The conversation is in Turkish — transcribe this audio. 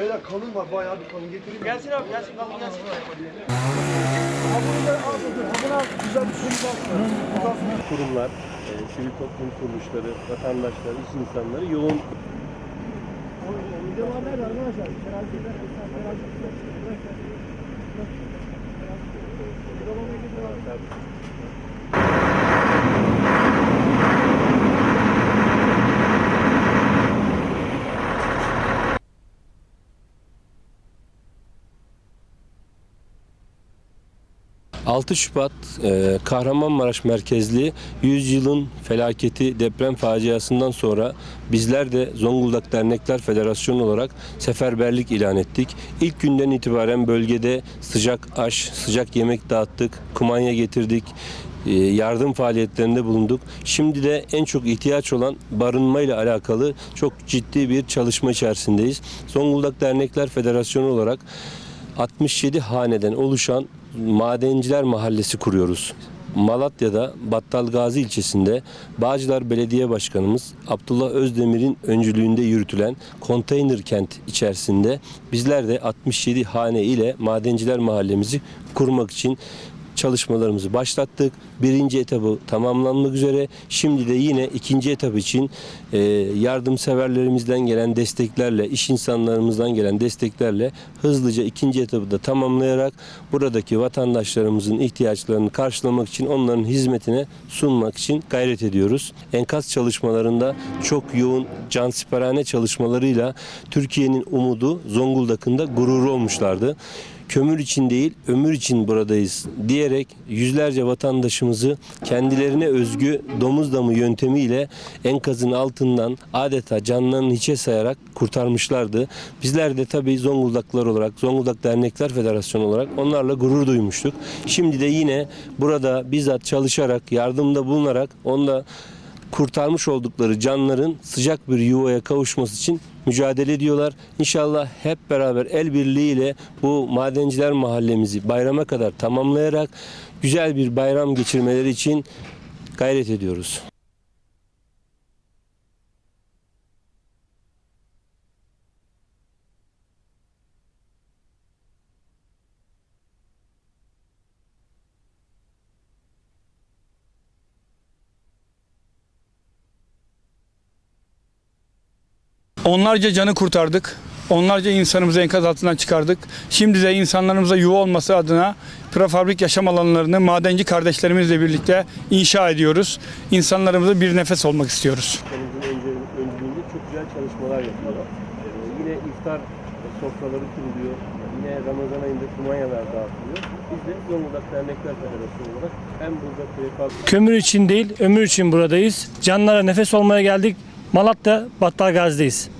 Beyler kalın var bayağı bir kalın getireyim. Gelsin abi gelsin kalın gelsin. Bunu al. Güzel bir soru var. kurumlar, e, sivil toplum kuruluşları, vatandaşlar, iş insanları yoğun Devam eder arkadaşlar. ...6 Şubat e, Kahramanmaraş merkezli 100 yılın felaketi deprem faciasından sonra bizler de Zonguldak Dernekler Federasyonu olarak seferberlik ilan ettik. İlk günden itibaren bölgede sıcak aş, sıcak yemek dağıttık, kumanya getirdik, e, yardım faaliyetlerinde bulunduk. Şimdi de en çok ihtiyaç olan barınma ile alakalı çok ciddi bir çalışma içerisindeyiz. Zonguldak Dernekler Federasyonu olarak 67 haneden oluşan Madenciler Mahallesi kuruyoruz. Malatya'da Battalgazi ilçesinde Bağcılar Belediye Başkanımız Abdullah Özdemir'in öncülüğünde yürütülen konteyner kent içerisinde bizler de 67 hane ile Madenciler Mahallemizi kurmak için çalışmalarımızı başlattık. Birinci etabı tamamlanmak üzere. Şimdi de yine ikinci etap için e, yardımseverlerimizden gelen desteklerle, iş insanlarımızdan gelen desteklerle hızlıca ikinci etabı da tamamlayarak buradaki vatandaşlarımızın ihtiyaçlarını karşılamak için onların hizmetine sunmak için gayret ediyoruz. Enkaz çalışmalarında çok yoğun cansiperhane çalışmalarıyla Türkiye'nin umudu Zonguldak'ın da gururu olmuşlardı kömür için değil ömür için buradayız diyerek yüzlerce vatandaşımızı kendilerine özgü domuz damı yöntemiyle enkazın altından adeta canlarını hiçe sayarak kurtarmışlardı. Bizler de tabii Zonguldaklılar olarak Zonguldak Dernekler Federasyonu olarak onlarla gurur duymuştuk. Şimdi de yine burada bizzat çalışarak yardımda bulunarak onunla kurtarmış oldukları canların sıcak bir yuvaya kavuşması için mücadele ediyorlar. İnşallah hep beraber el birliğiyle bu madenciler mahallemizi bayrama kadar tamamlayarak güzel bir bayram geçirmeleri için gayret ediyoruz. Onlarca canı kurtardık. Onlarca insanımızı enkaz altından çıkardık. Şimdi de insanlarımıza yuva olması adına prefabrik yaşam alanlarını madenci kardeşlerimizle birlikte inşa ediyoruz. İnsanlarımıza bir nefes olmak istiyoruz. Öncülüğünde çok güzel çalışmalar yapıyor. Ee, yine iftar sofraları kuruluyor. Yine Ramazan ayında kumanyalar dağıtılıyor. Biz de Zonguldak Dernekler Federasyonu olarak hem burada prefabrik Kömür için değil, ömür için buradayız. Canlara nefes olmaya geldik. Malatya Battalgazi'deyiz.